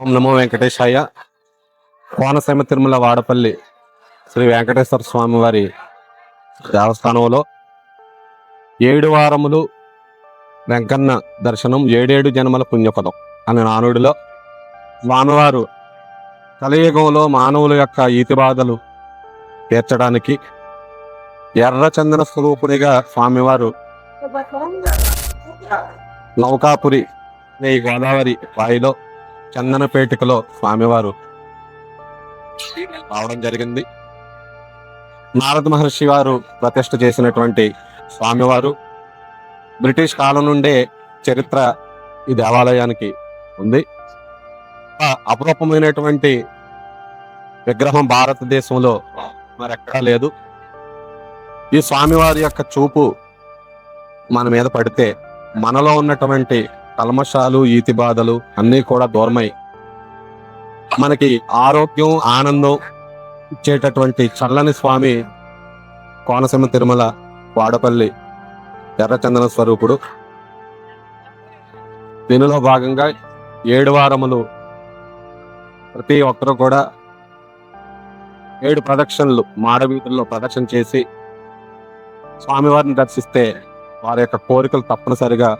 ఓం నమో వెంకటేశాయ. కోనసీమ తిరుమల వాడపల్లి శ్రీ వెంకటేశ్వర స్వామి వారి దేవస్థానంలో ఏడు వారములు వెంకన్న దర్శనం ఏడేడు జన్మల పుణ్యపదం అనే నానుడిలో స్వామివారు కలియుగంలో మానవుల యొక్క ఈతి బాధలు తీర్చడానికి ఎర్రచందన స్వరూపునిగా స్వామివారు నౌకాపురి ఈ గోదావరి వాయిలో చందనపేటికలో స్వామివారు రావడం జరిగింది. నారద మహర్షి వారు ప్రతిష్ట చేసినటువంటి స్వామివారు బ్రిటిష్ కాలం నుండే చరిత్ర ఈ దేవాలయానికి ఉంది. ఆ అపురూపమైనటువంటి విగ్రహం భారతదేశంలో మరెక్కడా లేదు. ఈ స్వామివారి యొక్క చూపు మన మీద పడితే మనలో ఉన్నటువంటి కల్మషాలు ఈతి బాధలు అన్నీ కూడా దూరమై. మనకి ఆరోగ్యం ఆనందం ఇచ్చేటటువంటి చల్లని స్వామి కోనసీమ తిరుమల వాడపల్లి ఎర్రచందన స్వరూపుడు. దీనిలో భాగంగా ఏడు వారములు ప్రతి ఒక్కరూ కూడా ఏడు ప్రదక్షిణలు మాడవీధుల్లో ప్రదక్షిణ చేసి స్వామివారిని దర్శిస్తే వారి యొక్క కోరికలు తప్పనిసరిగా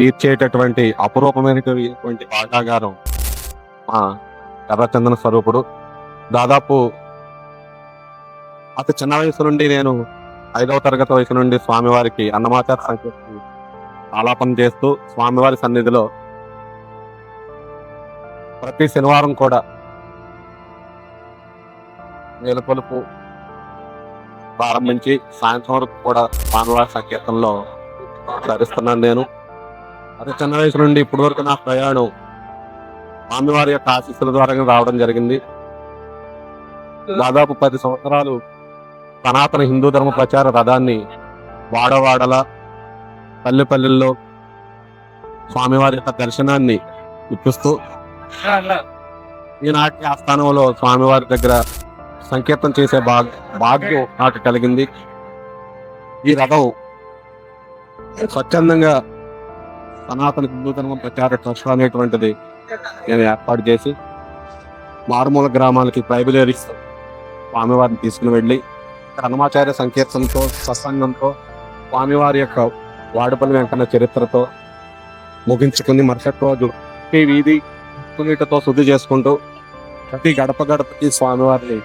తీర్చేటటువంటి అపురూపమైనటువంటి భాగాగారం మా ఎర్రచందన స్వరూపుడు. దాదాపు అతి చిన్న వయసు నుండి నేను ఐదవ తరగతి వయసు నుండి స్వామివారికి అన్నమాచార సంకీర్తి ఆలాపన చేస్తూ స్వామివారి సన్నిధిలో ప్రతి శనివారం కూడా నేలకొలుపు ప్రారంభించి సాయంత్రం వరకు కూడా స్వామివారి సంకీర్తనలో ధరిస్తున్నాను నేను. అదే చిన్న వయసు నుండి ఇప్పటి వరకు నా ప్రయాణం స్వామివారి యొక్క ఆశీస్సుల ద్వారా రావడం జరిగింది. దాదాపు పది సంవత్సరాలు సనాతన హిందూ ధర్మ ప్రచార రథాన్ని వాడవాడల పల్లె పల్లెల్లో స్వామివారి యొక్క దర్శనాన్ని ఇప్పిస్తూ ఈనాటి ఆస్థానంలో స్వామివారి దగ్గర సంకీర్తన చేసే భాగ్ భాగ్యం నాకు కలిగింది. ఈ రథం స్వచ్ఛందంగా సనాతన హిందూధర్మ ప్రచార ట్రస్ట్ అనేటువంటిది నేను ఏర్పాటు చేసి మారుమూల గ్రామాలకి బైబిలేరీస్ స్వామివారిని తీసుకుని వెళ్ళి కర్మాచార్య సంకీర్తనతో సత్సంగంతో స్వామివారి యొక్క వాడపల్లి వెంకన్న చరిత్రతో ముగించుకుని మరుసటి రోజు ప్రతి వీధి నీటితో శుద్ధి చేసుకుంటూ ప్రతి గడప గడపకి స్వామివారిని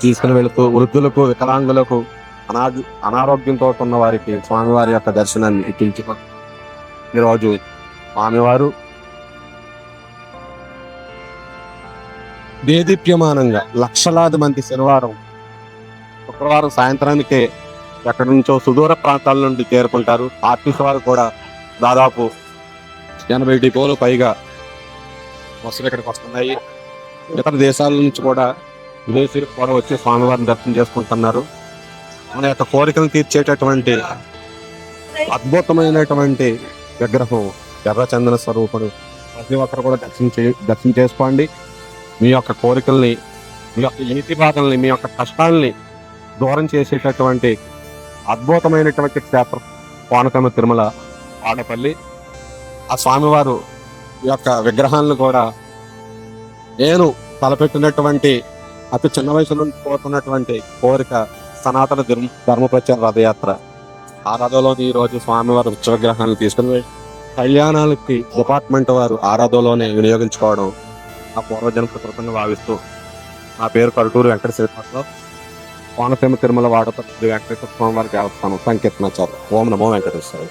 తీసుకుని వెళుతూ వృద్ధులకు వికలాంగులకు అనా అనారోగ్యంతో ఉన్న వారికి స్వామివారి యొక్క దర్శనాన్ని ఇప్పించుకొని ఈరోజు స్వామివారు దేదీప్యమానంగా లక్షలాది మంది శనివారం శుక్రవారం సాయంత్రానికే ఎక్కడి నుంచో సుదూర ప్రాంతాల నుండి చేరుకుంటారు. ఆర్టీసీ వారు కూడా దాదాపు ఎనభై డిపోలు పైగా బస్సులు ఇక్కడికి వస్తున్నాయి. ఇతర దేశాల నుంచి కూడా విదేశీయులు కూడా వచ్చి స్వామివారిని దర్శనం చేసుకుంటున్నారు. మన యొక్క కోరికలు తీర్చేటటువంటి అద్భుతమైనటువంటి విగ్రహం ఎర్రచందన స్వరూపుడు. ప్రతి ఒక్కరు కూడా దర్శనం దర్శనం చేసుకోండి. మీ యొక్క కోరికల్ని మీ యొక్క నీతి బాధల్ని మీ యొక్క కష్టాల్ని దూరం చేసేటటువంటి అద్భుతమైనటువంటి క్షేత్రం కోనకమ్మ తిరుమల ఆడపల్లి. ఆ స్వామివారు యొక్క విగ్రహాలను కూడా నేను తలపెట్టినటువంటి అతి చిన్న వయసు నుండి పోతున్నటువంటి కోరిక సనాతన ధర్మ ధర్మ ప్రచార రథయాత్ర. ఆ రథంలోని ఈ రోజు స్వామివారి ఉత్సవ విగ్రహాలను తీసుకుని కళ్యాణాలకి డిపార్ట్మెంట్ వారు ఆ రథంలోనే వినియోగించుకోవడం ఆ పూర్వజన్మ కృతంగా భావిస్తూ నా పేరు కరుటూరు వెంకట శ్రీనివాసరావు. కోనసీమ తిరుమల వాడపల్లి వెంకటేశ్వర స్వామి వారికి దేవస్థానం సంకీర్తనాచారు ఓం నమో వెంకటేశ్వర